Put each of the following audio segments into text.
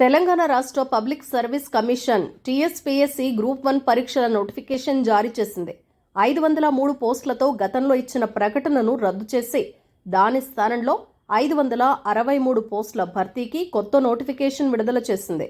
తెలంగాణ రాష్ట్ర public service commission TSPSC group one పరీక్షల notification జారీ చేసింది. ఐదు వందల మూడు పోస్టులతో గతంలో ఇచ్చిన ప్రకటనను రద్దు చేసి దాని స్థానంలో ఐదు వందల అరవై మూడు పోస్టుల భర్తీకి కొత్త నోటిఫికేషన్ విడుదల చేసింది.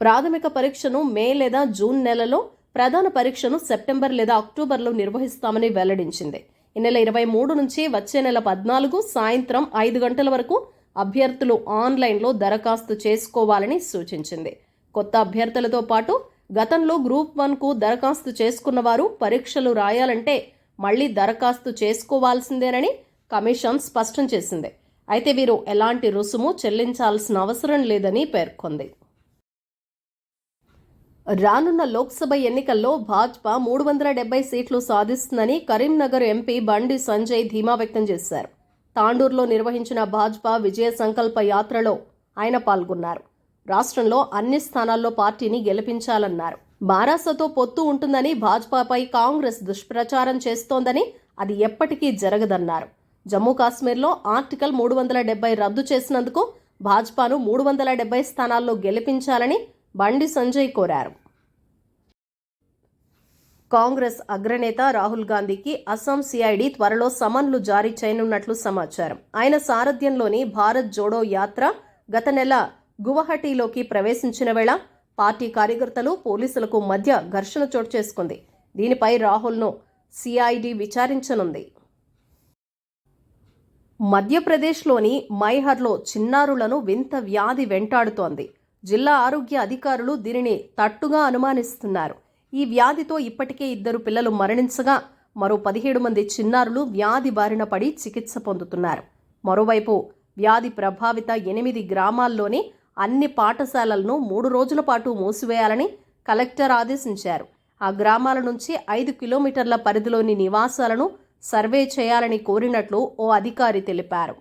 ప్రాథమిక పరీక్షను మే లేదా జూన్ నెలలో ప్రధాన పరీక్షను సెప్టెంబర్ లేదా అక్టోబర్లో నిర్వహిస్తామని వెల్లడించింది. ఈ నెల ఇరవై మూడు నుంచి వచ్చే నెల పద్నాలుగు సాయంత్రం ఐదు గంటల వరకు అభ్యర్థులు ఆన్లైన్లో దరఖాస్తు చేసుకోవాలని సూచించింది. కొత్త అభ్యర్థులతో పాటు గతంలో గ్రూప్ వన్కు దరఖాస్తు చేసుకున్న వారు పరీక్షలు రాయాలంటే మళ్ళీ దరఖాస్తు చేసుకోవాల్సిందేనని కమిషన్ స్పష్టం చేసింది. అయితే వీరు ఎలాంటి రుసుము చెల్లించాల్సిన అవసరం లేదని పేర్కొంది. రానున్న లోక్సభ ఎన్నికల్లో భాజపా మూడు వందల డెబ్బై సీట్లు సాధిస్తుందని కరీంనగర్ ఎంపీ బండి సంజయ్ ధీమా వ్యక్తం చేశారు. తాండూరులో నిర్వహించిన భాజపా విజయ సంకల్ప యాత్రలో ఆయన పాల్గొన్నారు. రాష్ట్రంలో అన్ని స్థానాల్లో పార్టీని గెలిపించాలన్నారు. బారాసతో పొత్తు ఉంటుందని భాజపాపై కాంగ్రెస్ దుష్ప్రచారం చేస్తోందని అది ఎప్పటికీ జరగదన్నారు. జమ్మూ కాశ్మీర్లో ఆర్టికల్ మూడు వందల డెబ్బై రద్దు చేసినందుకు భాజపాను మూడు వందల డెబ్బై స్థానాల్లో గెలిపించాలని బండి సంజయ్ కోరారు. కాంగ్రెస్ అగ్రనేత రాహుల్ గాంధీకి అస్సాం సిఐడి త్వరలో సమన్లు జారీ చేయనున్నట్లు సమాచారం. ఆయన సారథ్యంలోని భారత్ జోడో యాత్ర గత నెల గువహటిలోకి ప్రవేశించిన వేళ పార్టీ కార్యకర్తలు పోలీసులకు మధ్య ఘర్షణ చోటు చేసుకుంది. దీనిపై రాహుల్ను సిఐడి విచారించనుంది. మధ్యప్రదేశ్లోని మైహర్లో చిన్నారులను వింత వ్యాధి వెంటాడుతోంది. జిల్లా ఆరోగ్య అధికారులు దీనిని తట్టుగా అనుమానిస్తున్నారు. ఈ వ్యాధితో ఇప్పటికే ఇద్దరు పిల్లలు మరణించగా మరో పదిహేడు మంది చిన్నారులు వ్యాధి బారిన పడి చికిత్స పొందుతున్నారు. మరోవైపు వ్యాధి ప్రభావిత ఎనిమిది గ్రామాల్లోని అన్ని పాఠశాలలను మూడు రోజుల పాటు మూసివేయాలని కలెక్టర్ ఆదేశించారు. ఆ గ్రామాల నుంచి ఐదు కిలోమీటర్ల పరిధిలోని నివాసాలను సర్వే చేయాలని కోరినట్లు ఓ అధికారి తెలిపారు.